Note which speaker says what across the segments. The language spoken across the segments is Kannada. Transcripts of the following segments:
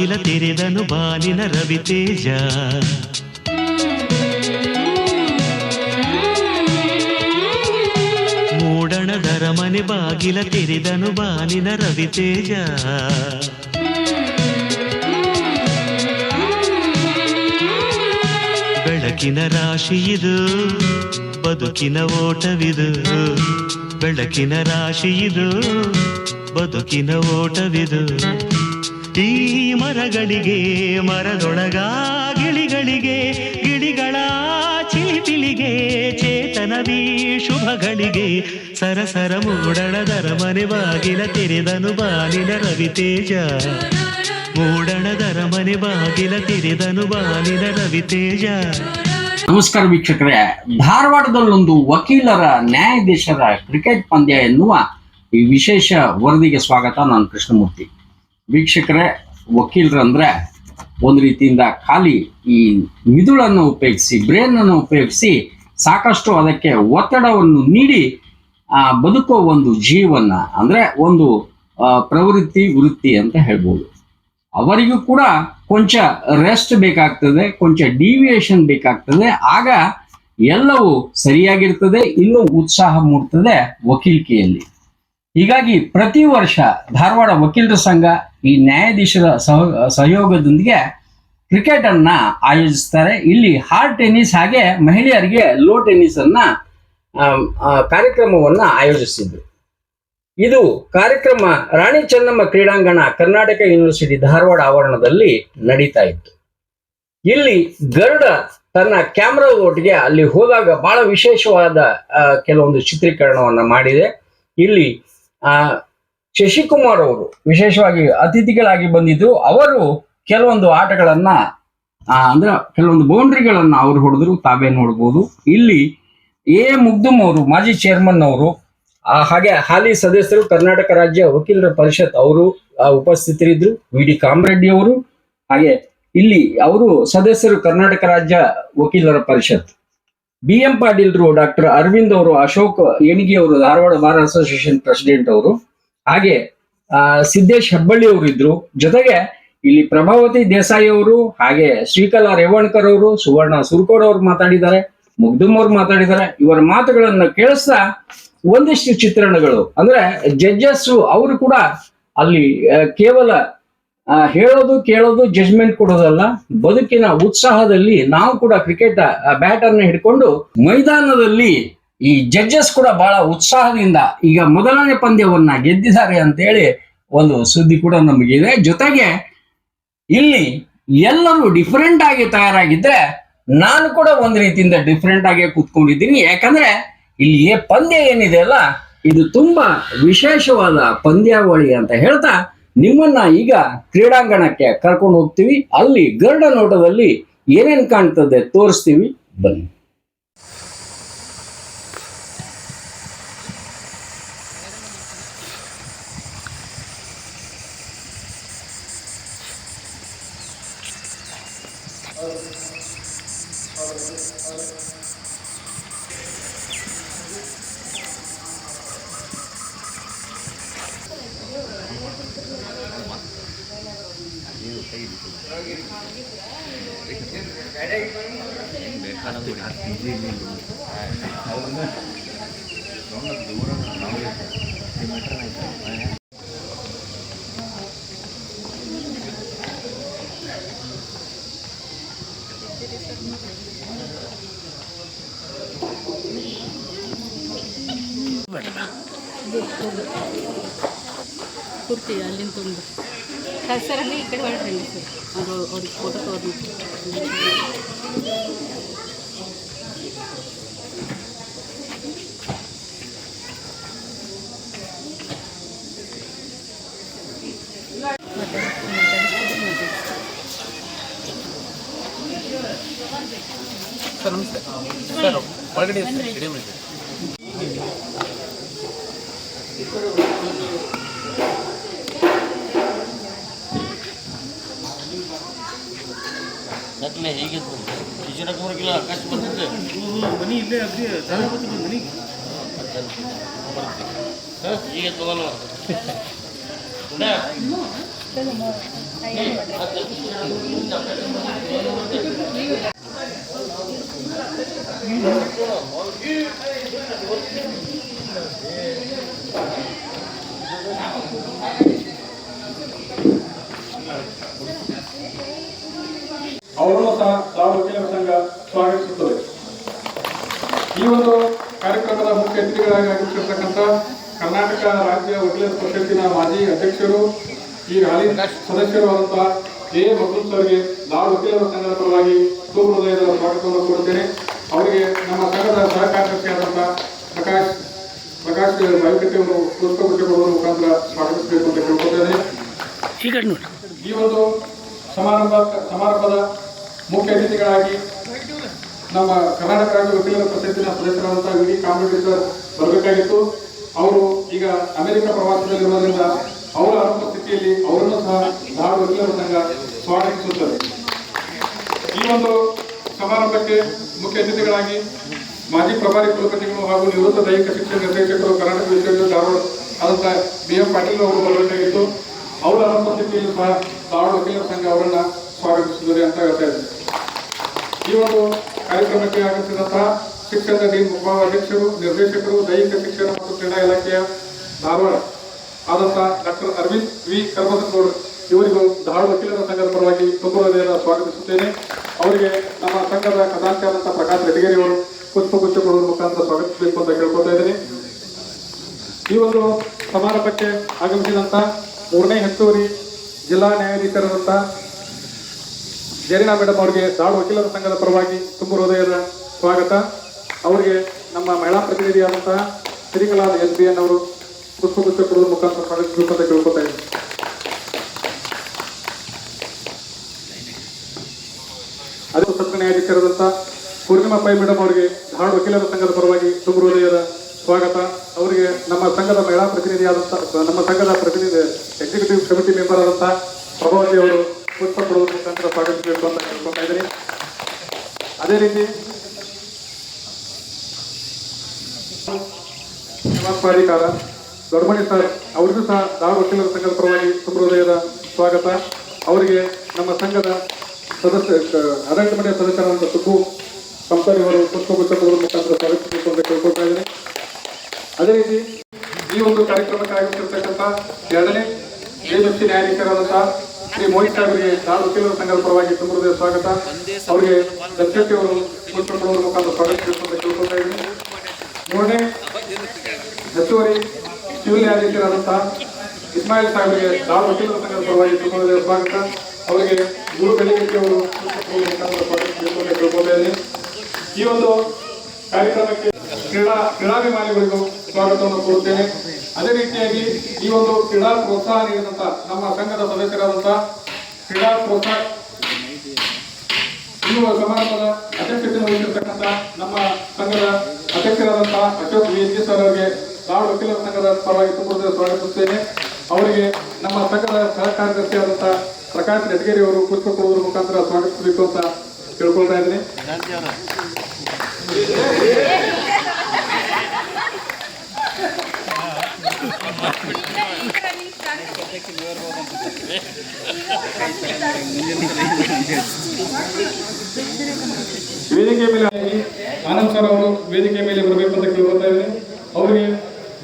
Speaker 1: ಬಾಗಿಲ ತೆರೆದನು ಬಾಲಿನ ರವಿತೇಜ ಮೂಡಣದರ ಮನೆ ಬಾಗಿಲ ತೆರೆದನು ಬಾಲಿನ ರವಿತೇಜ ಬೆಳಕಿನ ರಾಶಿಯಿದು ಬದುಕಿನ ಓಟವಿದು. ಬೆಳಕಿನ ರಾಶಿಯಿದು ಬದುಕಿನ ಓಟವಿದು. ಈ ಮರಗಳಿಗೆ, ಮರದೊಳಗ ಗಿಳಿಗಳಿಗೆ, ಗಿಳಿಗಳ ಚಿಲಿಪಿಲಿಗೆ ಚೇತನವಿ ಶುಭಗಳಿಗೆ, ಸರಸರ ಮೂಡಣದರ ಮನೆ ಬಾಗಿಲ ತೆರೆದನು ಬಾನಿನ ರವಿತೇಜ. ಮೂಡಣದರ ಮನೆ ಬಾಗಿಲ ತೆರೆದನು ಬಾನಿನ ರವಿತೇಜ.
Speaker 2: ನಮಸ್ಕಾರ ವೀಕ್ಷಕರೇ. ಧಾರವಾಡದಲ್ಲೊಂದು ವಕೀಲರ ನ್ಯಾಯಾಧೀಶರ ಕ್ರಿಕೆಟ್ ಪಂದ್ಯ ಎನ್ನುವ ಈ ವಿಶೇಷ ವರದಿಗೆ ಸ್ವಾಗತ. ನಾನು ಕೃಷ್ಣಮೂರ್ತಿ. ವೀಕ್ಷಕರೇ ವಕೀಲರಂದ್ರೆ ಒಂದು ರೀತಿಯಿಂದ ಖಾಲಿ ಈ ಮಿದುಳನ್ನು ಉಪಯೋಗಿಸಿ ಬ್ರೇನ್ ಅನ್ನು ಉಪಯೋಗಿಸಿ ಸಾಕಷ್ಟು ಅದಕ್ಕೆ ಒತ್ತಡವನ್ನು ನೀಡಿ ಆ, ಬದುಕೋ ಒಂದು ಜೀವನ ಅಂದ್ರೆ ಒಂದು ಪ್ರವೃತ್ತಿ ವೃತ್ತಿ ಅಂತ ಹೇಳ್ಬೋದು. ಅವರಿಗೂ ಕೂಡ ಕೊಂಚ ರೆಸ್ಟ್ ಬೇಕಾಗ್ತದೆ ಕೊಂಚ ಡಿವಿಯೇಷನ್ ಬೇಕಾಗ್ತದೆ. ಆಗ ಎಲ್ಲವೂ ಸರಿಯಾಗಿರ್ತದೆ ಇನ್ನೂ ಉತ್ಸಾಹ ಮೂಡ್ತದೆ ವಕೀಲಿಕೆಯಲ್ಲಿ ಹೀಗಾಗಿ ಪ್ರತಿ ವರ್ಷ ಧಾರವಾಡ ವಕೀಲರ ಸಂಘ ಈ ನ್ಯಾಯಾಧೀಶರ ಸಹ, ಸಹಯೋಗದೊಂದಿಗೆ ಕ್ರಿಕೆಟ್ ಅನ್ನ ಆಯೋಜಿಸ್ತಾರೆ. ಇಲ್ಲಿ ಹಾರ್ಡ್ ಟೆನ್ನಿಸ್ ಹಾಗೆ ಮಹಿಳೆಯರಿಗೆ ಲೋ ಟೆನ್ನಿಸ್ ಅನ್ನ ಕಾರ್ಯಕ್ರಮವನ್ನ ಆಯೋಜಿಸಿದ್ರು. ಇದು ಕಾರ್ಯಕ್ರಮ ರಾಣಿ ಚೆನ್ನಮ್ಮ ಕ್ರೀಡಾಂಗಣ ಕರ್ನಾಟಕ ಯೂನಿವರ್ಸಿಟಿ ಧಾರವಾಡ ಆವರಣದಲ್ಲಿ ನಡೀತಾ ಇತ್ತು. ಇಲ್ಲಿ ಗರುಡ ತನ್ನ ಕ್ಯಾಮ್ರಾ ಒಟ್ಟಿಗೆ ಅಲ್ಲಿ ಹೋದಾಗ ಬಹಳ ವಿಶೇಷವಾದ ಕೆಲವೊಂದು ಚಿತ್ರೀಕರಣವನ್ನ ಮಾಡಿದೆ. ಇಲ್ಲಿ ಆ ಶಶಿಕುಮಾರ್ ಅವರು ವಿಶೇಷವಾಗಿ ಅತಿಥಿಗಳಾಗಿ ಬಂದಿದ್ದು ಅವರು ಕೆಲವೊಂದು ಆಟಗಳನ್ನ ಆ, ಅಂದ್ರೆ ಕೆಲವೊಂದು ಬೌಂಡ್ರಿಗಳನ್ನ ಅವ್ರು ಹೊಡೆದ್ರು ತಾವೇ ನೋಡ್ಬೋದು. ಇಲ್ಲಿ ಎ. ಮುಗ್ದುಮ್ ಅವರು ಮಾಜಿ ಚೇರ್ಮನ್ ಅವರು ಹಾಗೆ ಹಾಲಿ ಸದಸ್ಯರು ಕರ್ನಾಟಕ ರಾಜ್ಯ ವಕೀಲರ ಪರಿಷತ್ ಅವರು ಉಪಸ್ಥಿತರಿದ್ರು. ವಿ. ಡಿ. ಕಾಮರೆಡ್ಡಿ ಅವರು ಹಾಗೆ ಇಲ್ಲಿ ಅವರು ಸದಸ್ಯರು ಕರ್ನಾಟಕ ರಾಜ್ಯ ವಕೀಲರ ಪರಿಷತ್. ಬಿ ಎಂ ಪಾಟೀಲ್ರು ಡಾಕ್ಟರ್ ಅರವಿಂದ್ ಅವರು, ಅಶೋಕ್ ಏಣಿಗೆ ಅವರು, ಧಾರವಾಡ ಬಾರ್ ಅಸೋಸಿಯೇಷನ್ ಪ್ರೆಸಿಡೆಂಟ್ ಅವರು, ಹಾಗೆ ಸಿದ್ದೇಶ್ ಹೆಬ್ಬಳ್ಳಿ ಅವರು ಇದ್ರು. ಜೊತೆಗೆ ಇಲ್ಲಿ ಪ್ರಭಾವತಿ ದೇಸಾಯಿ ಅವರು, ಹಾಗೆ ಶ್ರೀಕಲಾ ರೇವಣ್ಕರ್ ಅವರು, ಸುವರ್ಣ ಸುರ್ಕೋಡ್ ಅವರು ಮಾತಾಡಿದ್ದಾರೆ ಮುಗ್ದುಮ್ ಅವ್ರು ಮಾತಾಡಿದ್ದಾರೆ. ಇವರ ಮಾತುಗಳನ್ನ ಕೇಳಿಸ್ತಾ ಒಂದಿಷ್ಟು ಚಿತ್ರಣಗಳು. ಅಂದ್ರೆ ಜಡ್ಜಸ್ ಅವರು ಕೂಡ ಅಲ್ಲಿ ಕೇವಲ ಹೇಳೋದು ಕೇಳೋದು ಜಜ್ಮೆಂಟ್ ಕೊಡೋದಲ್ಲ. ಬದುಕಿನ ಉತ್ಸಾಹದಲ್ಲಿ ನಾವು ಕೂಡ ಕ್ರಿಕೆಟ್ ಬ್ಯಾಟ್ ಅನ್ನ ಹಿಡ್ಕೊಂಡು ಮೈದಾನದಲ್ಲಿ ಈ ಜಡ್ಜಸ್ ಕೂಡ ಬಹಳ ಉತ್ಸಾಹದಿಂದ ಈಗ ಮೊದಲನೇ ಪಂದ್ಯವನ್ನ ಗೆದ್ದಿದ್ದಾರೆ ಅಂತೇಳಿ ಒಂದು ಸುದ್ದಿ ಕೂಡ ನಮಗಿದೆ. ಜೊತೆಗೆ ಇಲ್ಲಿ ಎಲ್ಲರೂ ಡಿಫರೆಂಟ್ ಆಗಿ ತಯಾರಾಗಿದ್ರೆ ನಾನು ಕೂಡ ಒಂದ್ ರೀತಿಯಿಂದ ಡಿಫ್ರೆಂಟ್ ಆಗಿ ಕೂತ್ಕೊಂಡಿದ್ದೀನಿ. ಯಾಕಂದ್ರೆ ಇಲ್ಲಿ ಪಂದ್ಯ ಏನಿದೆ ಅಲ್ಲ, ಇದು ತುಂಬಾ ವಿಶೇಷವಾದ ಪಂದ್ಯಾವಳಿ ಅಂತ ಹೇಳ್ತಾ ನಿಮ್ಮನ್ನ ಈಗ ಕ್ರೀಡಾಂಗಣಕ್ಕೆ ಕರ್ಕೊಂಡು ಹೋಗ್ತೀವಿ. ಅಲ್ಲಿ ಗರ್ಡ ನೋಟದಲ್ಲಿ ಏನೇನ್ ಕಾಣ್ತದೆ ತೋರಿಸ್ತೀವಿ. ಬನ್ನಿ.
Speaker 3: ಪೂರ್ತಿ ಅಲ್ಲಿಂದ ತುಂಬ ಸರಲ್ಲಿ ಈ ಕಡೆ ಹೊರಡ್ರಿ ಸರ್ ಅದು ಅವ್ರಿಗೆ ಫೋಟೋ ತೋರ್ದು
Speaker 4: ಸರ್ ನಮಸ್ತೆ ಸರ್ ಒಳಗಡೆ ಸ್ಟೇಡಿಯಂ ಇದೆ
Speaker 5: ಯಾಕಲೆ ಹೀಗೆ ಕಿಶನಕುಮಾರಕ್ಕಿಲ್ಲ ಆಕಾಶ ಬಂದಿದ್ದೆ
Speaker 4: ಮನಿ ಇಲ್ಲೇ ಅಗ್ರಿ ಧಾರಾವತಿ ಮನಿ
Speaker 5: ಹೀಗೆ ತಗೋಲ್ಲ
Speaker 6: ಅವರನ್ನು ಸಹ ತಾವು ವಕೀಲರ ಸಂಘ ಸ್ವಾಗತಿಸುತ್ತದೆ. ಈ ಒಂದು ಕಾರ್ಯಕ್ರಮದ ಮುಖ್ಯ ಅತಿಥಿಗಳಾಗಿ ಆಗಮಿಸಿರ್ತಕ್ಕಂಥ ಕರ್ನಾಟಕ ರಾಜ್ಯ ವಕೀಲರ ಪರಿಷತ್ತಿನ ಮಾಜಿ ಅಧ್ಯಕ್ಷರು ಈ ಹಾಲಿ ಸದಸ್ಯರು ಆದಂತಹ ಎ ಮಕ್ಳುಲ್ ಸರ್ಗೆ ನಾವು ವಕೀಲರ ಸಂಘದ ಪರವಾಗಿ ಹೃದಯದ ಸ್ವಾಗತವನ್ನು ಕೊಡುತ್ತೇನೆ ಅವರಿಗೆ ನಮ್ಮ ಸಂಘದ ಸಹ ಕಾರ್ಯದರ್ಶಿಯಾದಂತಹ ಪ್ರಕಾಶ್ ಪ್ರಕಾಶ್ ಪುಷ್ಪಗುಚ್ಛ ಕೊಡುವ ಮುಖಾಂತರ ಸ್ವಾಗತಿಸಬೇಕು ಅಂತ ಕೇಳ್ಕೊಳ್ತೇನೆ. ಈ ಒಂದು ಸಮಾರಂಭ ಸಮಾರಂಭದ ಮುಖ್ಯ ಅತಿಥಿಗಳಾಗಿ ನಮ್ಮ ಕರ್ನಾಟಕ ರಾಜ್ಯ ವಕೀಲರ ಪರಿಷತ್ತಿನ ಸದಸ್ಯರಾದಂತಹ ವಿ ಡಿ ಸರ್ ಬರಬೇಕಾಗಿತ್ತು. ಅವರು ಈಗ ಅಮೆರಿಕ ಪ್ರವಾಸದಲ್ಲಿರುವುದರಿಂದ ಅವರ ಅನುಪಸ್ಥಿತಿಯಲ್ಲಿ ಅವರನ್ನು ಸಹ ಧಾರವಾಡ ವಕೀಲರ ಸಂಘ ಸ್ವಾಗತಿಸುತ್ತದೆ. ಈ ಒಂದು ಸಮಾರಂಭಕ್ಕೆ ಮುಖ್ಯ ಅತಿಥಿಗಳಾಗಿ ಮಾಜಿ ಪ್ರಭಾರಿ ಕುಲಪತಿಗಳು ಹಾಗೂ ನಿವೃತ್ತ ದೈಹಿಕ ಶಿಕ್ಷಣ ನಿರ್ದೇಶಕರು ಕರ್ನಾಟಕ ವಿಶ್ವವಿದ್ಯಾಲಯ ಧಾರವಾಡ ಆದಂತಹ ಬಿ ಎಂ ಪಾಟೀಲ್ ಅವರು ಬರಬೇಕಾಗಿತ್ತು. ಅವರ ಅನುಪಸ್ಥಿತಿಯಲ್ಲಿ ಸಹ ಧಾರವಾಡ ವಕೀಲರ ಸಂಘ ಅವರನ್ನು ಸ್ವಾಗತಿಸುತ್ತದೆ ಅಂತ ಹೇಳ್ತಾ ಇದ್ದಾರೆ ಈ ಒಂದು ಕಾರ್ಯಕ್ರಮಕ್ಕೆ ಆಗಮಿಸಿದಂತಹ ಶಿಕ್ಷಣದ ಡೀನ್ ಉಪಾಧ್ಯಕ್ಷರು ನಿರ್ದೇಶಕರು, ದೈಹಿಕ ಶಿಕ್ಷಣ ಮತ್ತು ಕ್ರೀಡಾ ಇಲಾಖೆಯ ಧಾರವಾಡ ಆದಂತಹ ಡಾಕ್ಟರ್ ಅರವಿಂದ್ ವಿ. ಕರ್ಮಸಗೌಡ್ ಇವರಿಗೂ ಧಾರವಾಡ ವಕೀಲರ ಸಂಘದ ಪರವಾಗಿ ತುಂಬ ಸ್ವಾಗತಿಸುತ್ತೇನೆ. ಅವರಿಗೆ ನಮ್ಮ ಸಂಘದ ಆದಂತಹ ಪ್ರಕಾಶ್ ರೆಡ್ಡಿಗೇರಿ ಅವರು ಪುಷ್ಪಗುಚ್ಛಗಳ ಮುಖಾಂತರ ಸ್ವಾಗತಿಸಬೇಕು ಅಂತ ಕೇಳ್ಕೊತಾ ಇದ್ದೀನಿ. ಈ ಒಂದು ಸಮಾರಂಭಕ್ಕೆ ಆಗಮಿಸಿದಂತ ಮೂರನೇ ಹೆಚ್ಚುವರಿ ಜಿಲ್ಲಾ ನ್ಯಾಯಾಧೀಶರಾದಂತಹ ಜರೀನಾ ಮೇಡಮ್ ಅವರಿಗೆ ಧಾರವಾಡ ವಕೀಲರ ಸಂಘದ ಪರವಾಗಿ ತುಂಬ ಹೃದಯದ ಸ್ವಾಗತ. ಅವರಿಗೆ ನಮ್ಮ ಮಹಿಳಾ ಪ್ರತಿನಿಧಿಯಾದಂತಹ ಶ್ರೀಕಲಾದ ಎಸ್ ಬಿ ಎನ್ ಅವರು ಪುಷ್ಪಗುಚ್ಛ ಕೊಡುವ ಮುಖಾಂತರ ಅಂತ ಕೇಳ್ಕೊತಾ ಇದ್ದೀನಿ ಅದು ಸತ್ರ ನ್ಯಾಯಾಧೀಶರಾದಂತಹ ಪೂರ್ಣಿಮಾ ಪೈ ಮೇಡಮ್ ಅವರಿಗೆ ಧಾರವಾಡ ವಕೀಲರ ಸಂಘದ ಪರವಾಗಿ ತುಂಬ ಹೃದಯದ ಸ್ವಾಗತ. ಅವರಿಗೆ ನಮ್ಮ ಸಂಘದ ಮಹಿಳಾ ಪ್ರತಿನಿಧಿಯಾದಂತಹ, ನಮ್ಮ ಸಂಘದ ಪ್ರತಿನಿಧಿ ಎಕ್ಸಿಕ್ಯೂಟಿವ್ ಕಮಿಟಿ ಮೆಂಬರ್ ಆದಂತಹ ಪ್ರಭಾವತಿ ಅವರು ಪುಷ್ಪ ಕೊಡುವ ಮುಖಾಂತರ ಸ್ವಾಗತಿಸಬೇಕು ಅಂತ ಕೇಳ್ಕೊತಾ ಇದ್ದೀನಿ. ಅದೇ ರೀತಿ ಪ್ರಾಧಿಕಾರ ದೊಡ್ಡಮಣಿ ಸರ್, ಅವ್ರಿಗೂ ಸಹ ದಾಳ ವಕೀಲರ ಸಂಘದ ಪರವಾಗಿ ತುಂಬ ಸ್ವಾಗತ. ಅವರಿಗೆ ನಮ್ಮ ಸಂಘದ ಸದಸ್ಯ ಆಡಳಿತ ಮಂಡಳಿ ಸದಸ್ಯರಾದಂಥ ಸುಬ್ಬು ಸಂಸಾರಿ ಅವರು ಪುಷ್ಪಗುಚ್ಛ ಕೊಡುವ ಮುಖಾಂತರ ಸ್ವಾಗತಿಸಬೇಕು ಅಂತ ಕೇಳ್ಕೊಳ್ತಾ ಇದ್ದೀನಿ. ಅದೇ ರೀತಿ ಈ ಒಂದು ಕಾರ್ಯಕ್ರಮಕ್ಕೆ ಆಗಮಿಸಿರ್ತಕ್ಕಂಥ ಎರಡನೇ ಎಎಂಸಿ ನ್ಯಾಯಾಧೀಶರಾದಂತಹ ಶ್ರೀ ಮೋಹಿತ್ ಸಾಹೇಬರಿಗೆ ನಾಲ್ಕು ವಕೀಲರ ಸಂಘದ ಪರವಾಗಿ ತುಂಬ ಸ್ವಾಗತ. ಅವರಿಗೆ ದಕ್ಷತೆ ಅವರು ಮುಖಾಂತರ ಸ್ವಾಗತ ಕೇಳ್ಕೊಳ್ತಾ ಇದ್ದೀನಿ. ಮೂರನೇ, ಹೆಚ್ಚುವರಿ ಸಿವಿಲ್ ಇಸ್ಮಾಯಿಲ್ ಸಾಹೇಬರಿಗೆ ನಾಲ್ಕು ವಕೀಲರ ಸಂಘದ ಪರವಾಗಿ ತುಂಬ ಸ್ವಾಗತ. ಅವರಿಗೆ ಗುರು ಬೆಳಿಗ್ಗೆ ಅವರು ಈ ಒಂದು ಕಾರ್ಯಕ್ರಮಕ್ಕೆ ಕ್ರೀಡಾ, ಕ್ರೀಡಾಭಿಮಾನಿಗಳಿಗೂ ಸ್ವಾಗತವನ್ನು ಕೋರುತ್ತೇನೆ. ಅದೇ ರೀತಿಯಾಗಿ ಈ ಒಂದು ಕ್ರೀಡಾ ಪ್ರೋತ್ಸಾಹ ನೀಡಿದಂತ ನಮ್ಮ ಸಂಘದ ಸದಸ್ಯರಾದಂತಹ ಕ್ರೀಡಾ ಪ್ರೋತ್ಸಾಹ ಒಂದು ಸಮಾರಂಭದ ಅಧ್ಯಕ್ಷತೆಯನ್ನು ವಹಿಸಿರ್ತಕ್ಕಂಥ ನಮ್ಮ ಸಂಘದ ಅಧ್ಯಕ್ಷರಾದಂತಹ ಅಶೋಕ್ ವಿ ಸರ್ ಅವರಿಗೆ ಧಾರವಾಡ ವಕೀಲರ ಸಂಘದ ಪರವಾಗಿ ತುಂಬ ಸ್ವಾಗತಿಸುತ್ತೇನೆ. ಅವರಿಗೆ ನಮ್ಮ ಸಂಘದ ಸಹ ಪ್ರಕಾಶ್ ರೆಡ್ಗೇರಿ ಅವರು ಪುಷ್ಪ ಮುಖಾಂತರ ಸ್ವಾಗತಿಸಬೇಕು ಅಂತ ಕೇಳ್ಕೊಳ್ತಾ ಇದ್ದೀನಿ. ವೇದಿಕೆ ಮೇಲೆ ಆನಂದ್ ಸರ್ ಅವರು ವೇದಿಕೆ ಮೇಲೆ ಬರಬೇಕು ಅಂತ ಕೇಳ್ಕೊತಾ ಇದ್ದೀನಿ ಅವರಿಗೆ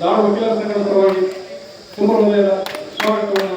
Speaker 6: ಧಾರವಾಡ ವಕೀಲರ ಸಂಘದ ಪರವಾಗಿ ತುಂಬ ಹೃದಯದ ಸ್ವಾಗತವನ್ನು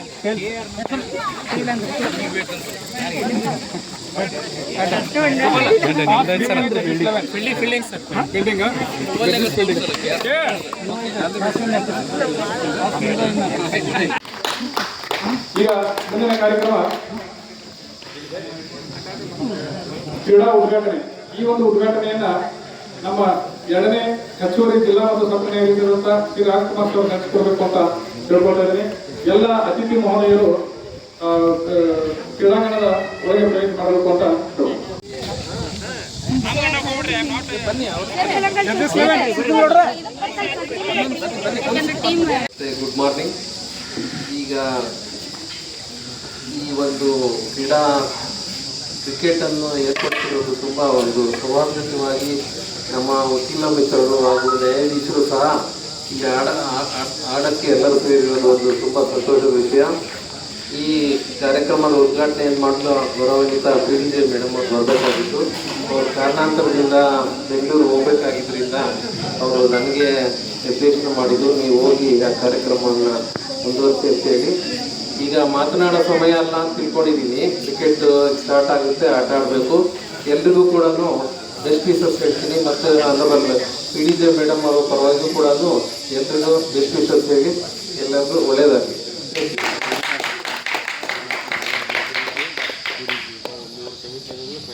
Speaker 6: ಈಗ ಮುಂದಿನ ಕಾರ್ಯಕ್ರಮ ಕ್ರೀಡಾ ಉದ್ಘಾಟನೆ. ಈ ಒಂದು ಉದ್ಘಾಟನೆಯನ್ನ ನಮ್ಮ ಎರಡನೇ ಹೆಚ್ಚುವರಿ ಜಿಲ್ಲಾ ಮತ್ತು ಸತ್ರ ನ್ಯಾಯಾಧೀಶರಾದಂತ ಶ್ರೀ ರಾಜ್ಕುಮಾರ್ ಅವರು ನಡೆಸಿಕೊಡ್ಬೇಕು ಅಂತ ತಿಳ್ಕೊಳ್ತಾ ಇದ್ದೀನಿ. ಎಲ್ಲ ಅತಿಥಿ ಮಹೋದಯರು ಕ್ರೀಡಾಂಗಣದ ಒಳಗೆ ಪ್ರಯತ್ನ ಮಾಡಬೇಕು ಅಂತ
Speaker 7: ಗುಡ್ ಮಾರ್ನಿಂಗ್ ಈಗ ಈ ಒಂದು ಕ್ರೀಡಾ ಕ್ರಿಕೆಟನ್ನು ಏರ್ಪಡಿಸಿರುವುದು ತುಂಬ ಒಂದು ಸೌಹಾರ್ದಯುತವಾಗಿ ನಮ್ಮ ವಕೀಲ ಮಿತ್ರರು ಹಾಗೂ ನ್ಯಾಯಾಧೀಶರು ಸಹ ಈ ಆಡ ಆಡಕ್ಕೆ ಎಲ್ಲರೂ ಸೇರಿರೋದು ಒಂದು ತುಂಬ ಸಂತೋಷದ ವಿಷಯ. ಈ ಕಾರ್ಯಕ್ರಮದ ಉದ್ಘಾಟನೆಯನ್ನು ಮಾಡಲು ಗೌರವಾನ್ವಿತ ಅಭಿವೃದ್ಧಿ ಮೇಡಮ್ ಅವರು ಬರಬೇಕಾಗಿತ್ತು. ಅವರು ಕಾರಣಾಂತರದಿಂದ ಬೆಂಗಳೂರು ಹೋಗಬೇಕಾಗಿದ್ದರಿಂದ ಅವರು ನನಗೆ ನಿರ್ದೇಶನ ಮಾಡಿದ್ದು ನೀವು ಹೋಗಿ ಆ ಕಾರ್ಯಕ್ರಮವನ್ನು ಮುಂದುವರಿಸಿ ಅಂತೇಳಿ. ಈಗ ಮಾತನಾಡೋ ಸಮಯ ಅಲ್ಲ ಅಂತ ತಿಳ್ಕೊಂಡಿದ್ದೀನಿ. ಕ್ರಿಕೆಟ್ ಸ್ಟಾರ್ಟ್ ಆಗುತ್ತೆ, ಆಟ ಆಡಬೇಕು. ಎಲ್ರಿಗೂ ಕೂಡ ಬೆಸ್ಟ್ ವಿಶಸ್ ಹೇಳ್ತೀನಿ ಮತ್ತೆ ಅದರಲ್ಲಿ ಪಿ ಡಿ ಜೆ ಮೇಡಮ್ ಅವರ ಪರವಾಗಿಯೂ ಕೂಡ ಎಲ್ರಿಗೂ ಬೆಸ್ಟ್ ವಿಶಸ್ ಹೇಳಿ ಎಲ್ಲರಿಗೂ ಒಳ್ಳೆಯದಾಗಲಿ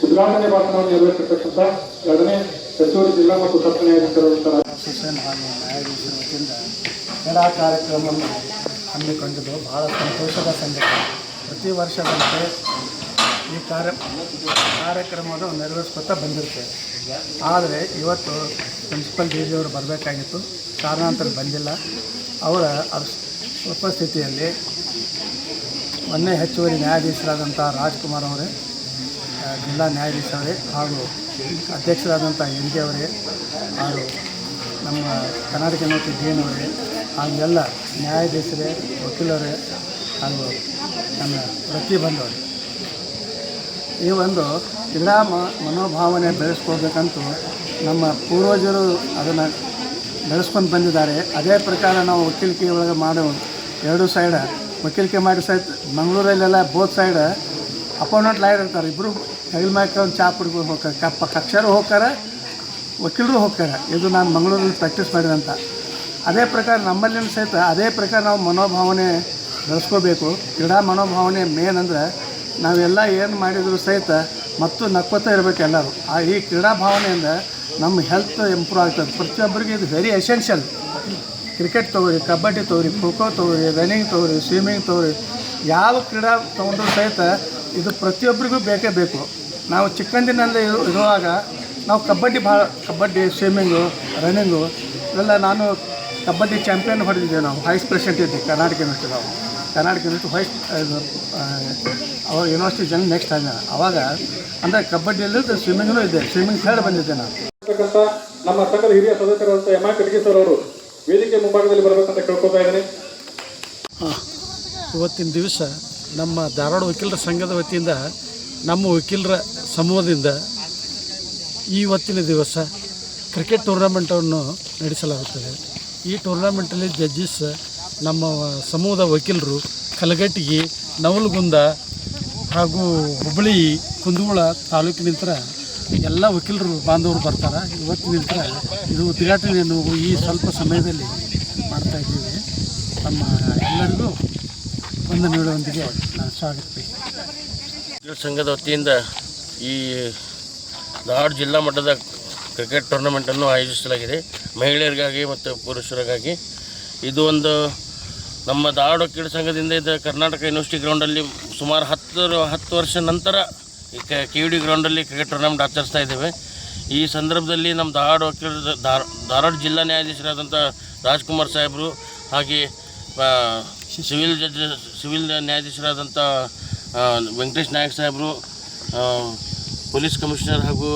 Speaker 6: ಉದ್ಘಾಟನೆ ಭಾಷಣವನ್ನು ನೆರವೇರಿಸತಕ್ಕಂಥ ಎರಡನೇ ಹೆಚ್ಚುವರಿ ಜಿಲ್ಲಾ ಮತ್ತು ಸತ್ರ ನ್ಯಾಯಾಧೀಶರಾದಂತಹ
Speaker 8: ಹುಸೇನ್ ಹಾಗೂ ನ್ಯಾಯಾಧೀಶರ ವತಿಯಿಂದ ಕ್ರೀಡಾ ಕಾರ್ಯಕ್ರಮವನ್ನು ಹಮ್ಮಿಕೊಂಡಿದ್ದು ಬಹಳ ಸಂತೋಷದ ಸಂಗತಿ. ಪ್ರತಿ ವರ್ಷದಂತೆ ಈ ಕಾರ್ಯ ಕಾರ್ಯಕ್ರಮವನ್ನು ನೆರವೇರಿಸ್ಕೊತಾ ಬಂದಿರ್ತೇವೆ. ಆದರೆ ಇವತ್ತು ಪ್ರಿನ್ಸಿಪಲ್ ಡಿ ಜಿ ಅವರು ಬರಬೇಕಾಗಿತ್ತು. ಕಾರಣಾಂತರ ಬಂದಿಲ್ಲ. ಅವರ ಉಪಸ್ಥಿತಿಯಲ್ಲಿ ಮೊನ್ನೆ ಹೆಚ್ಚುವರಿ ನ್ಯಾಯಾಧೀಶರಾದಂಥ ರಾಜ್ಕುಮಾರ್ ಅವರೇ ಜಿಲ್ಲಾ ನ್ಯಾಯಾಧೀಶರೇ ಹಾಗೂ ಅಧ್ಯಕ್ಷರಾದಂಥ ಎನ್ ಜಿ ಅವರೇ ಹಾಗೂ ನಮ್ಮ ಕರ್ನಾಟಕ ಜಿ ಎನ್ ಅವರೇ ಹಾಗೆಲ್ಲ ನ್ಯಾಯಾಧೀಶರೇ, ವಕೀಲರೇ ಹಾಗೂ ನಮ್ಮ ಪ್ರತಿಬಂಧವರೇ. ಈ ಒಂದು ಕ್ರೀಡಾ ಮನೋಭಾವನೆ ಬೆಳೆಸ್ಕೋಬೇಕಂತೂ ನಮ್ಮ ಪೂರ್ವಜರು ಅದನ್ನು ಬೆಳೆಸ್ಕೊಂಡು ಬಂದಿದ್ದಾರೆ. ಅದೇ ಪ್ರಕಾರ ನಾವು ವಕೀಲಿಕೆ ಒಳಗೆ ಮಾಡೋ ಎರಡು ಸೈಡ ವಕೀಲಿಕೆ ಮಾಡಿ ಸಹಿತ ಮಂಗಳೂರಲ್ಲೆಲ್ಲ ಬೋತ್ ಸೈಡ್ ಅಪೋನೆಂಟ್ ಲಾಯರ್ ಇರ್ತಾರೆ. ಇಬ್ಬರು ಹೆಗಲ್ ಮ್ಯಾಕೊಂಡು ಚಾ ಪುಡ್ಕೊಂಡು ಹೋಗ್ತಾರೆ. ಕಪ್ಪ ಕಕ್ಷರು ಹೋಗ್ತಾರೆ, ವಕೀಲರು ಹೋಗ್ತಾರೆ. ಇದು ನಾನು ಮಂಗಳೂರಲ್ಲಿ ಪ್ರಾಕ್ಟೀಸ್ ಮಾಡಿದಂಥ ಅದೇ ಪ್ರಕಾರ ನಮ್ಮಲ್ಲಿನ ಸಹಿತ ಅದೇ ಪ್ರಕಾರ ನಾವು ಮನೋಭಾವನೆ ಬೆಳೆಸ್ಕೋಬೇಕು ಕ್ರೀಡಾ ಮನೋಭಾವನೆ ಮೇನ್ ಅಂದರೆ ನಾವೆಲ್ಲ ಏನು ಮಾಡಿದರೂ ಸಹಿತ ಮತ್ತು ನಕ್ಕೋತಾ ಇರಬೇಕು ಎಲ್ಲರೂ. ಆ ಈ ಕ್ರೀಡಾ ಭಾವನೆಯಿಂದ ನಮ್ಮ ಹೆಲ್ತ್ ಇಂಪ್ರೂವ್ ಆಗ್ತದೆ. ಪ್ರತಿಯೊಬ್ಬರಿಗೆ ಇದು ವೆರಿ ಎಸೆನ್ಷಿಯಲ್ ಕ್ರಿಕೆಟ್ ತೊಗೊರಿ, ಕಬಡ್ಡಿ ತೊಗೊರಿ, ಖೋ ಖೋ ತೊಗೊರಿ ರನ್ನಿಂಗ್ ತೊಗೊರಿ ಸ್ವಿಮ್ಮಿಂಗ್ ತೊಗೊರಿ, ಯಾವ ಕ್ರೀಡಾ ತೊಗೊಂಡ್ರೂ ಸಹಿತ ಇದು ಪ್ರತಿಯೊಬ್ಬರಿಗೂ ಬೇಕೇ ಬೇಕು. ನಾವು ಚಿಕ್ಕಂದಿನಲ್ಲಿ ಇರು- ಇರುವಾಗ ನಾವು ಕಬಡ್ಡಿ ಭಾಳ ಕಬಡ್ಡಿ ಸ್ವಿಮ್ಮಿಂಗು ರನ್ನಿಂಗು ಇವೆಲ್ಲ ನಾನು ಕಬಡ್ಡಿ ಚಾಂಪಿಯನ್ ಹೊಡೆದಿದ್ದೆ ನಾವು ವೈಸ್ ಪ್ರೆಸಿಡೆಂಟ್ ಇದ್ದೆ, ಕರ್ನಾಟಕ ಯೂನಿವರ್ಸಿಟಿ ನಾವು ಕರ್ನಾಟಕ ಯೂನಿವರ್ಸಿಟಿ ವೈಸ್ ಇದು, ಅವಾಗ ಯೂನಿವರ್ಸಿಟಿ ಜನ ನೆಕ್ಸ್ಟ್ ಆದ ಅವಾಗ ಅಂದರೆ ಕಬಡ್ಡಿಯಲ್ಲಿ ಸ್ವಿಮ್ಮಿಂಗ್ನೂ ಇದೆ ಸ್ವಿಮ್ಮಿಂಗ್ ಥರ್ಡ್ ಬಂದಿದ್ದೆ ನಾನು
Speaker 6: ನಮ್ಮ ಸಂಘದ ಹಿರಿಯ ಸದಸ್ಯರಾದಂಥ ಎಂ ಆರ್ ಕಟಗಿ ಸರ್ ಅವರು ವೇದಿಕೆ ಮುಂಭಾಗದಲ್ಲಿ ಬರಬೇಕಂತ ಕೇಳ್ಕೊತಾ ಇದ್ದೀನಿ
Speaker 8: ಇವತ್ತಿನ ದಿವಸ ನಮ್ಮ ಧಾರವಾಡ ವಕೀಲರ ಸಂಘದ ವತಿಯಿಂದ ನಮ್ಮ ವಕೀಲರ ಸಮೂಹದಿಂದ ಈ ಇವತ್ತಿನ ದಿವಸ ಕ್ರಿಕೆಟ್ ಟೂರ್ನಮೆಂಟನ್ನು ನಡೆಸಲಾಗುತ್ತದೆ. ಈ ಟೂರ್ನಮೆಂಟಲ್ಲಿ ಜಡ್ಜಸ್ ನಮ್ಮ ಸಮೂಹದ ವಕೀಲರು ಕಲಗಟ್ಟಿಗೆ ನವಲಗುಂದ ಹಾಗೂ ಹುಬ್ಬಳ್ಳಿ, ಕುಂದಗೋಳ ತಾಲೂಕಿನಿಂದ ಎಲ್ಲ ವಕೀಲರು ಬಾಂಧವರು ಬರ್ತಾರೆ. ಇವತ್ತಿನಿಂದ ಇದು ಉದ್ಘಾಟನೆಯನ್ನು ಈ ಸ್ವಲ್ಪ ಸಮಯದಲ್ಲಿ ಮಾಡ್ತಾ ಇದ್ದೀವಿ. ನಮ್ಮ ಎಲ್ಲರಿಗೂ ಒಂದು ನೀಡುವಂತಿಗೆ ನಾನು ಸ್ವಾಗತ
Speaker 5: ಸಂಘದ ವತಿಯಿಂದ ಈ ಧಾರವಾಡ ಜಿಲ್ಲಾ ಮಟ್ಟದ ಕ್ರಿಕೆಟ್ ಟೂರ್ನಮೆಂಟನ್ನು ಆಯೋಜಿಸಲಾಗಿದೆ. ಮಹಿಳೆಯರಿಗಾಗಿ ಮತ್ತು ಪುರುಷರಿಗಾಗಿ. ಇದು ಒಂದು ನಮ್ಮ ಧಾರವಾಡ ಕ್ರೀಡಾ ಸಂಘದಿಂದ ಇದ್ದ ಕರ್ನಾಟಕ ಯೂನಿವರ್ಸಿಟಿ ಗ್ರೌಂಡಲ್ಲಿ ಸುಮಾರು ಹತ್ತು ಹತ್ತು ವರ್ಷ ನಂತರ ಕೆ ಯು ಡಿ ಗ್ರೌಂಡಲ್ಲಿ ಕ್ರಿಕೆಟ್ ಟೂರ್ನಮೆಂಟ್ ಆಚರಿಸ್ತಾ ಇದ್ದೇವೆ. ಈ ಸಂದರ್ಭದಲ್ಲಿ ನಮ್ಮ ಧಾರವಾಡ ವಕೀಲರ ಧಾರ, ಧಾರವಾಡ ಜಿಲ್ಲಾ ನ್ಯಾಯಾಧೀಶರಾದಂಥ ರಾಜ್ಕುಮಾರ್ ಸಾಹೇಬರು ಹಾಗೆ ಸಿವಿಲ್ ಜಡ್ಜ್, ಸಿವಿಲ್ ನ್ಯಾಯಾಧೀಶರಾದಂಥ ವೆಂಕಟೇಶ್ ನಾಯಕ್ ಸಾಹೇಬರು ಪೊಲೀಸ್ ಕಮಿಷನರ್ ಹಾಗೂ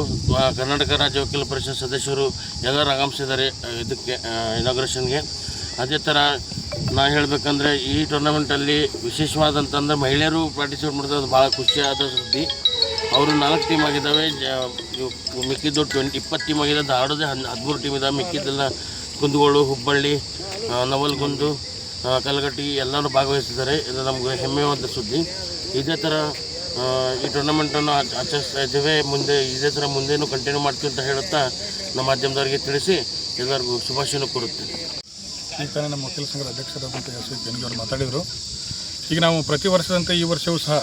Speaker 5: ಕರ್ನಾಟಕ ರಾಜ್ಯ ವಕೀಲ ಪರಿಷತ್ ಸದಸ್ಯರು ಎಲ್ಲರೂ ಆಗಮಿಸಿದ್ದಾರೆ ಇದಕ್ಕೆ ಇನಾಗ್ರೇಷನ್ಗೆ ಅದೇ ಥರ ನಾ ಹೇಳಬೇಕಂದ್ರೆ ಈ ಟೂರ್ನಮೆಂಟಲ್ಲಿ ವಿಶೇಷವಾದಂತಂದ್ರೆ ಮಹಿಳೆಯರು ಪಾರ್ಟಿಸಿಪೇಟ್ ಮಾಡಿದ್ರೆ ಭಾಳ ಖುಷಿಯಾದ ಸುದ್ದಿ. ಅವರು ನಾಲ್ಕು ಟೀಮ್ ಆಗಿದ್ದಾವೆ ಮಿಕ್ಕಿದ್ದು ಟ್ವೆಂಟಿ ಇಪ್ಪತ್ತು ಟೀಮ್ ಆಗಿದೆ ಧಾರವಾಡದೇ ಹನ್, ಹದಿಮೂರು ಟೀಮ್ ಇದ್ದಾವೆ. ಮಿಕ್ಕಿದ್ದೆಲ್ಲ ಕುಂದಗೋಳು, ಹುಬ್ಬಳ್ಳಿ ನವಲ್ಗುಂದು ಕಲಗಟ್ಟಿ ಎಲ್ಲರೂ ಭಾಗವಹಿಸಿದ್ದಾರೆ. ಇದು ನಮಗೆ ಹೆಮ್ಮೆಯಾದ ಸುದ್ದಿ. ಇದೇ ಥರ ಈ ಟೂರ್ನಮೆಂಟನ್ನು ಆಚ- ಆಚರಿಸ್ತಾ ಇದ್ದೇವೆ. ಮುಂದೆ, ಇದೇ ಥರ ಮುಂದೇನು ಕಂಟಿನ್ಯೂ ಮಾಡ್ತೀವಿ ಅಂತ ಹೇಳುತ್ತಾ ನಮ್ಮ ಮಾಧ್ಯಮದವರಿಗೆ ತಿಳಿಸಿ ಎಲ್ಲರಿಗೂ ಶುಭಾಶಯನೂ ಕೋರುತ್ತೇನೆ.
Speaker 6: ಈಗ ನಮ್ಮ ವಕೀಲ ಸಂಘದ ಅಧ್ಯಕ್ಷರಾದಂಥ ಎಸ್ ವಿ ಅವರು ಮಾತಾಡಿದರು. ಈಗ ನಾವು ಪ್ರತಿ ವರ್ಷದಂತೆ ಈ ವರ್ಷವೂ ಸಹ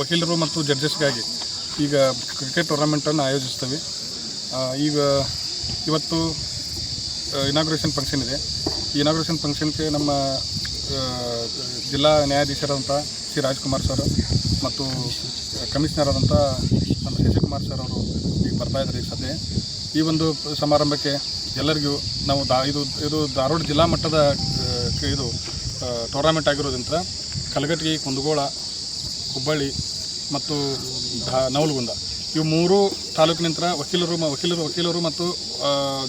Speaker 6: ವಕೀಲರು ಮತ್ತು ಜಡ್ಜಸ್ಗಾಗಿ ಈಗ ಕ್ರಿಕೆಟ್ ಟೂರ್ನಮೆಂಟನ್ನು ಆಯೋಜಿಸ್ತೀವಿ. ಈಗ ಇವತ್ತು ಇನಾಗ್ರೇಷನ್ ಫಂಕ್ಷನ್ ಇದೆ. ಈ ಇನಾಗ್ರೇಷನ್ ಫಂಕ್ಷನ್ಗೆ ನಮ್ಮ ಜಿಲ್ಲಾ ನ್ಯಾಯಾಧೀಶರಾದಂಥ ಸಿ ರಾಜ್ಕುಮಾರ್ ಸರ್ ಮತ್ತು ಕಮಿಷನರ್ ಆದಂಥ ನಮ್ಮ ಶಶಿಕುಮಾರ್ ಸರ್ ಅವರು ಈಗ ಬರ್ತಾಯಿದ್ದಾರೆ ಈ ಸದ್ಯ ಈ ಒಂದು ಸಮಾರಂಭಕ್ಕೆ ಎಲ್ಲರಿಗೂ ನಾವು ದಾ ಇದು ಇದು ಧಾರವಾಡ ಜಿಲ್ಲಾ ಮಟ್ಟದ ಇದು ಟೂರ್ನಮೆಂಟ್ ಆಗಿರೋದ್ರಿಂದ ಕಲಗಟ್ಟಿ ಕುಂದಗೋಳ, ಹುಬ್ಬಳ್ಳಿ ಮತ್ತು ನವಲಗುಂದ ಇವು ಮೂರು ತಾಲೂಕಿನಿಂದ ವಕೀಲರು ವಕೀಲರು ವಕೀಲರು ಮತ್ತು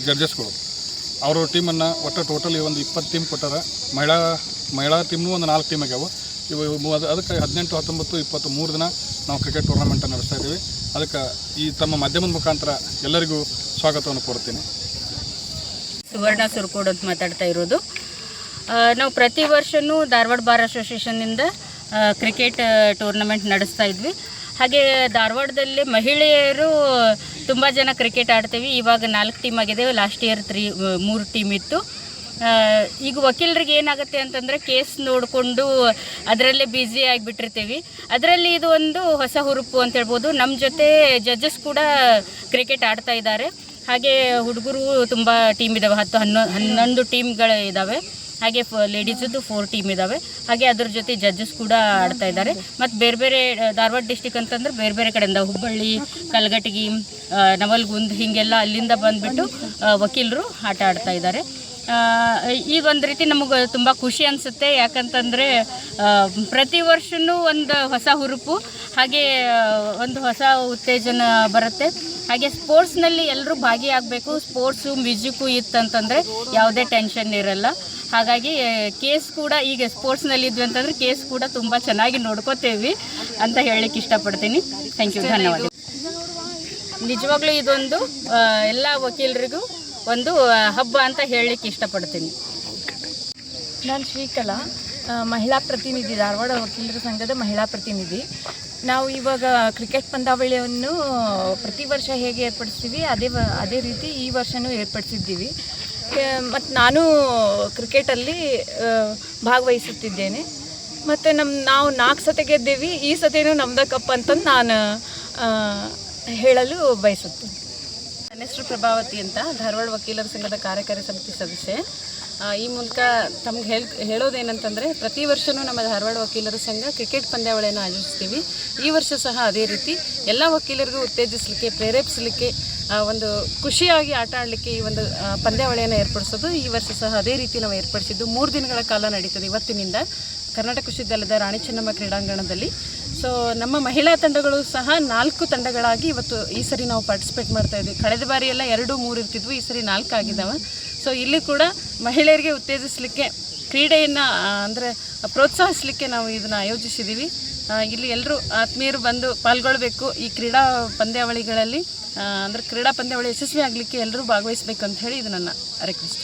Speaker 6: ಜಡ್ಜಸ್ಗಳು ಅವರ ಟೀಮನ್ನು ಒಟ್ಟು ಟೋಟಲಿ ಒಂದು ಇಪ್ಪತ್ತು ಟೀಮ್ ಕೊಟ್ಟಾರ. ಮಹಿಳಾ ಮಹಿಳಾ ಟೀಮ್ನು ಒಂದು ನಾಲ್ಕು ಟೀಮ್ ಆಗ್ಯಾವ. ಇವು ಅದು, ಅದಕ್ಕೆ ಹದಿನೆಂಟು, ಹತ್ತೊಂಬತ್ತು ಇಪ್ಪತ್ತು ಮೂರು ದಿನ ನಾವು ಕ್ರಿಕೆಟ್ ಟೂರ್ನಮೆಂಟನ್ನು ನಡೆಸ್ತಾ ಇದ್ದೀವಿ. ಅದಕ್ಕೆ ಈ ತಮ್ಮ ಮಾಧ್ಯಮದ ಮುಖಾಂತರ ಎಲ್ಲರಿಗೂ ಸ್ವಾಗತವನ್ನು ಕೋರ್ತೀನಿ
Speaker 3: ಸುವರ್ಣ ಸುರ್ಕೋಡ್ ಅಂತ ಮಾತಾಡ್ತಾ ಇರೋದು. ನಾವು ಪ್ರತಿ ವರ್ಷವೂ ಧಾರವಾಡ ಬಾರ್ ಅಸೋಸಿಯೇಷನ್ನಿಂದ ಕ್ರಿಕೆಟ್ ಟೂರ್ನಮೆಂಟ್ ನಡೆಸ್ತಾ ಇದ್ವಿ. ಹಾಗೆ ಧಾರವಾಡದಲ್ಲಿ ಮಹಿಳೆಯರು ತುಂಬ ಜನ ಕ್ರಿಕೆಟ್ ಆಡ್ತೀವಿ. ಇವಾಗ ನಾಲ್ಕು ಟೀಮ್ ಆಗಿದೆ. ಲಾಸ್ಟ್ ಇಯರ್ ತ್ರೀ ಮೂರು ಟೀಮ್ ಇತ್ತು. ಈಗ ವಕೀಲರಿಗೆ ಏನಾಗುತ್ತೆ ಅಂತಂದರೆ ಕೇಸ್ ನೋಡಿಕೊಂಡು ಅದರಲ್ಲೇ ಬ್ಯುಸಿ ಆಗಿಬಿಟ್ಟಿರ್ತೀವಿ. ಅದರಲ್ಲಿ ಇದು ಒಂದು ಹೊಸ ಹುರುಪು ಅಂತ ಹೇಳ್ಬೋದು. ನಮ್ಮ ಜೊತೆ ಜಡ್ಜಸ್ ಕೂಡ ಕ್ರಿಕೆಟ್ ಆಡ್ತಾ ಇದ್ದಾರೆ. ಹಾಗೆ ಹುಡುಗರು ತುಂಬ ಟೀಮ್ ಇದ್ದಾವೆ ಹತ್ತು, ಹನ್ನೊ, ಹನ್ನೊಂದು ಟೀಮ್ಗಳು ಇದ್ದಾವೆ ಹಾಗೆ ಫ ಲೇಡೀಸದ್ದು ಫೋರ್ ಟೀಮ್ ಇದ್ದಾವೆ ಹಾಗೆ ಅದ್ರ ಜೊತೆ ಜಡ್ಜಸ್ ಕೂಡ ಆಡ್ತಾ ಇದ್ದಾರೆ. ಮತ್ತು ಬೇರೆ ಬೇರೆ ಧಾರವಾಡ ಡಿಸ್ಟಿಕ್ ಅಂತಂದ್ರೆ ಬೇರೆ ಬೇರೆ ಕಡೆಯಿಂದ ಹುಬ್ಬಳ್ಳಿ, ಕಲ್ಗಟಗಿ ನವಲ್ಗುಂದ್ ಹೀಗೆಲ್ಲ ಅಲ್ಲಿಂದ ಬಂದುಬಿಟ್ಟು ವಕೀಲರು ಆಟ ಆಡ್ತಾ ಇದ್ದಾರೆ. ಈಗ ಒಂದು ರೀತಿ ನಮಗೆ ತುಂಬ ಖುಷಿ ಅನಿಸುತ್ತೆ. ಯಾಕಂತಂದರೆ ಪ್ರತಿ ವರ್ಷವೂ ಒಂದು ಹೊಸ ಹುರುಪು ಹಾಗೆ ಒಂದು ಹೊಸ ಉತ್ತೇಜನ ಬರುತ್ತೆ. ಹಾಗೆ ಸ್ಪೋರ್ಟ್ಸ್ನಲ್ಲಿ ಎಲ್ಲರೂ ಭಾಗಿಯಾಗಬೇಕು. ಸ್ಪೋರ್ಟ್ಸು ಮ್ಯೂಸಿಕ್ಕು ಇತ್ತಂತಂದರೆ ಯಾವುದೇ ಟೆನ್ಷನ್ ಇರಲ್ಲ. ಹಾಗಾಗಿ ಕೇಸ್ ಕೂಡ ಈಗ ಸ್ಪೋರ್ಟ್ಸ್ನಲ್ಲಿ ಇದ್ವಿ ಅಂತಂದರೆ ಕೇಸ್ ಕೂಡ ತುಂಬ ಚೆನ್ನಾಗಿ ನೋಡ್ಕೋತೇವೆ ಅಂತ ಹೇಳಲಿಕ್ಕೆ ಇಷ್ಟಪಡ್ತೀನಿ. ಥ್ಯಾಂಕ್ ಯು ಧನ್ಯವಾದ ನಿಜವಾಗ್ಲೂ ಇದೊಂದು ಎಲ್ಲ ವಕೀಲರಿಗೂ ಒಂದು ಹಬ್ಬ ಅಂತ ಹೇಳಲಿಕ್ಕೆ ಇಷ್ಟಪಡ್ತೀನಿ.
Speaker 9: ನಾನು ಶ್ರೀಕಲಾ ಮಹಿಳಾ ಪ್ರತಿನಿಧಿ, ಧಾರವಾಡ ವಕೀಲರ ಸಂಘದ ಮಹಿಳಾ ಪ್ರತಿನಿಧಿ. ನಾವು ಇವಾಗ ಕ್ರಿಕೆಟ್ ಪಂದ್ಯಾವಳಿಯನ್ನು ಪ್ರತಿ ವರ್ಷ ಹೇಗೆ ಏರ್ಪಡಿಸ್ತೀವಿ, ಅದೇ ಅದೇ ರೀತಿ ಈ ವರ್ಷನೂ ಏರ್ಪಡಿಸಿದ್ದೀವಿ. ಮತ್ತು ನಾನು ಕ್ರಿಕೆಟಲ್ಲಿ ಭಾಗವಹಿಸುತ್ತಿದ್ದೇನೆ. ಮತ್ತು ನಮ್ಮ ನಾವು ನಾಲ್ಕು ಸತಿ ಗೆದ್ದೀವಿ, ಈ ಸತಿನೂ ನಮ್ದ ಕಪ್ ಅಂತಂದು ನಾನು ಹೇಳಲು ಬಯಸುತ್ತೇನೆ.
Speaker 3: ನನ್ನ ಹೆಸರು ಪ್ರಭಾವತಿ ಅಂತ, ಧಾರವಾಡ ವಕೀಲರ ಸಂಘದ ಕಾರ್ಯಕಾರಿ ಸಮಿತಿ ಸದಸ್ಯೆ. ಈ ಮೂಲಕ ತಮ್ಗೆ ಹೇಳ್, ಹೇಳೋದೇನಂತಂದರೆ, ಪ್ರತಿ ವರ್ಷವೂ ನಮ್ಮ ಧಾರವಾಡ ವಕೀಲರ ಸಂಘ ಕ್ರಿಕೆಟ್ ಪಂದ್ಯಾವಳಿಯನ್ನು ಆಯೋಜಿಸ್ತೀವಿ. ಈ ವರ್ಷ ಸಹ ಅದೇ ರೀತಿ ಎಲ್ಲ ವಕೀಲರಿಗೂ ಉತ್ತೇಜಿಸಲಿಕ್ಕೆ, ಪ್ರೇರೇಪಿಸಲಿಕ್ಕೆ ಒಂದು ಖುಷಿಯಾಗಿ ಆಟ ಆಡಲಿಕ್ಕೆ ಈ ಒಂದು ಪಂದ್ಯಾವಳಿಯನ್ನು ಏರ್ಪಡಿಸೋದು. ಈ ವರ್ಷ ಸಹ ಅದೇ ರೀತಿ ನಾವು ಏರ್ಪಡಿಸಿದ್ದು ಮೂರು ದಿನಗಳ ಕಾಲ ನಡೀತದೆ ಇವತ್ತಿನಿಂದ. ಕರ್ನಾಟಕ ವಿಶ್ವವಿದ್ಯಾಲಯದ ರಾಣಿ ಚೆನ್ನಮ್ಮ ಕ್ರೀಡಾಂಗಣದಲ್ಲಿ. ಸೊ ನಮ್ಮ ಮಹಿಳಾ ತಂಡಗಳು ಸಹ ನಾಲ್ಕು ತಂಡಗಳಾಗಿ ಇವತ್ತು ಈ ಸರಿ ನಾವು ಪಾರ್ಟಿಸಿಪೇಟ್ ಮಾಡ್ತಾ ಇದ್ವಿ. ಕಳೆದ ಬಾರಿ ಎಲ್ಲ ಎರಡು, ಮೂರು ಇರ್ತಿದ್ವು, ಈ ಸರಿ ನಾಲ್ಕು ಆಗಿದ್ದಾವೆ. ಸೊ ಇಲ್ಲಿ ಕೂಡ ಮಹಿಳೆಯರಿಗೆ ಉತ್ತೇಜಿಸಲಿಕ್ಕೆ, ಕ್ರೀಡೆಯನ್ನು ಅಂದರೆ ಪ್ರೋತ್ಸಾಹಿಸಲಿಕ್ಕೆ ನಾವು ಇದನ್ನು ಆಯೋಜಿಸಿದ್ದೀವಿ ಇಲ್ಲಿ ಎಲ್ಲರೂ ಆತ್ಮೀಯರು ಬಂದು ಪಾಲ್ಗೊಳ್ಬೇಕು ಈ ಕ್ರೀಡಾ ಪಂದ್ಯಾವಳಿಗಳಲ್ಲಿ. ಅಂದರೆ ಕ್ರೀಡಾ ಪಂದ್ಯಾವಳಿ ಯಶಸ್ವಿ ಆಗಲಿಕ್ಕೆ ಎಲ್ಲರೂ ಭಾಗವಹಿಸಬೇಕು ಅಂತ ಹೇಳಿ ಇದು ನನ್ನ ರಿಕ್ವೆಸ್ಟ್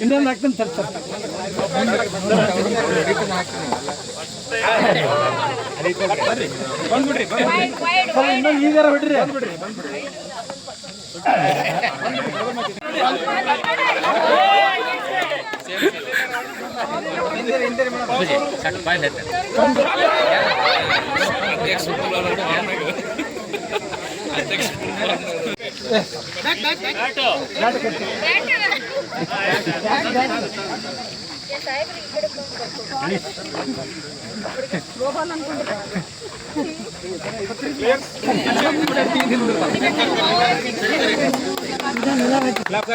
Speaker 6: ಇನ್ನೊಂದು ಹಾಕ್ತಾನೆ ಸರ್ ಸರ್ ಬಂದ್ಬಿಡ್ರಿ ಇನ್ನೊಂದು ಈಗಾರ ಬಿಡ್ರಿ ಬಂದ್ಬಿಡ್ರಿ
Speaker 8: ಬಂದ್ಬಿಡ್ರಿ Ya, saya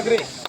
Speaker 8: beri ikut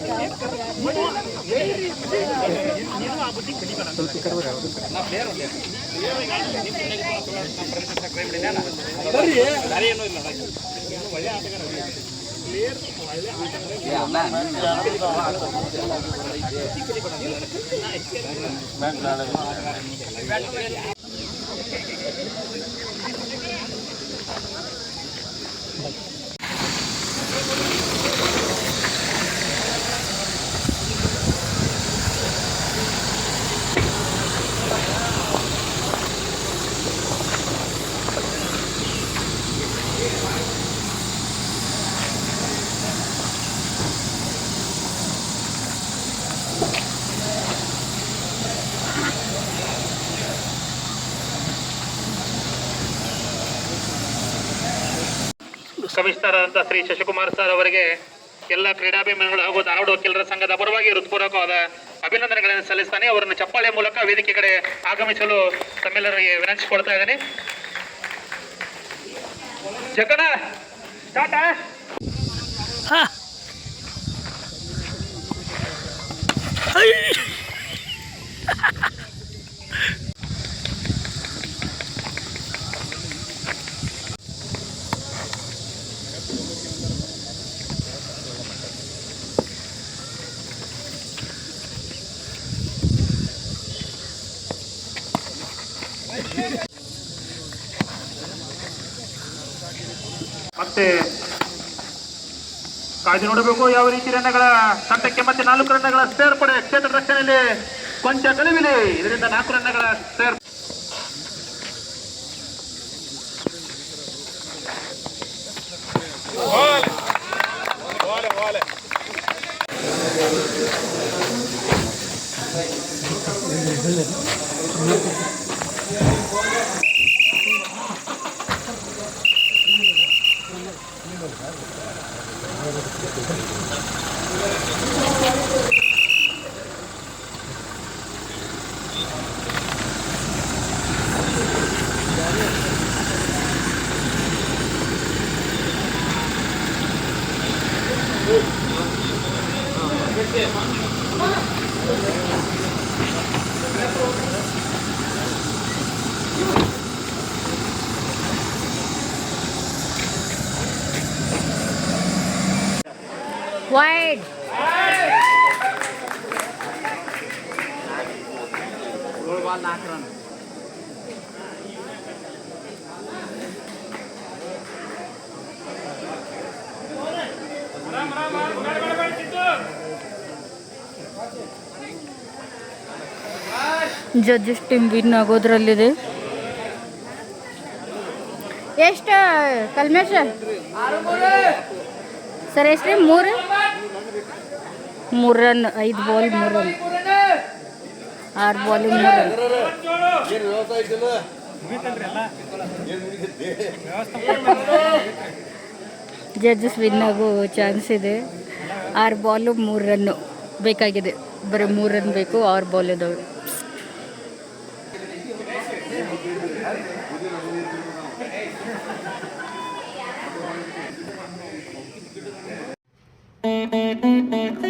Speaker 8: ಕೊಡಿ ನೋಡ್ರ
Speaker 10: ಕಮಿಷನರ್ ಶ್ರೀ ಶಶಿಕುಮಾರ್ ಸರ್ ಅವರಿಗೆ ಎಲ್ಲ ಕ್ರೀಡಾಭಿಮಾನಿಗಳು ಹಾಗೂ ಧಾರವಾಡ ವಕೀಲರ ಸಂಘದ ಪರವಾಗಿ ಹೃತ್ಪೂರ್ವಕವಾದ ಅಭಿನಂದನೆಗಳನ್ನು ಸಲ್ಲಿಸ್ತಾನೆ. ಅವರನ್ನು ಚಪ್ಪಾಳೆ ಮೂಲಕ ವೇದಿಕೆ ಕಡೆ ಆಗಮಿಸಲು ತಮ್ಮೆಲ್ಲರಿಗೆ ವಿನಂತಿಸಿಕೊಳ್ತಾ ಇದ್ದೇನೆ. ಜಗಣ ಟಾಟಾ ಮತ್ತೆ ಕಾಯ್ದು ನೋಡಬೇಕು ಯಾವ ರೀತಿ ರನ್ಗಳ ತಂಡಕ್ಕೆ ಮತ್ತೆ ನಾಲ್ಕು ರನ್ಗಳ ಸೇರ್ಪಡೆ ಕ್ಷೇತ್ರ ರಕ್ಷಣೆಯಲ್ಲಿ ಕೊಂಚ ಕಲಿವಿದೆ. ಇದರಿಂದ ನಾಲ್ಕು ರನ್ಗಳ ಸೇರ್
Speaker 3: ವೈಡ್ ಜಡ್ಜಸ್ ಟೀಮ್ ವಿನ್ ಆಗೋದ್ರಲ್ಲಿದೆ. ಎಷ್ಟು, ಕಲ್ಮೇಶ್ ಸರ್? ಎಷ್ಟು ರೀ? ಮೂರು? ಮೂರು ರನ್, ಐದು ಬಾಲ್ ಮೂರು ರನ್. ಆರು ಬಾಲ್ ಮೂರು ರನ್. ಜಡ್ಜಸ್ ವಿನ್ ಆಗೋ ಚಾನ್ಸ್ ಇದೆ. ಆರು ಬಾಲು ಮೂರು ರನ್ನು ಬೇಕಾಗಿದೆ. ಬರೀ ಮೂರು ರನ್ ಬೇಕು, ಆರು ಬಾಲ್ ಇದಾವೆ. Thank you.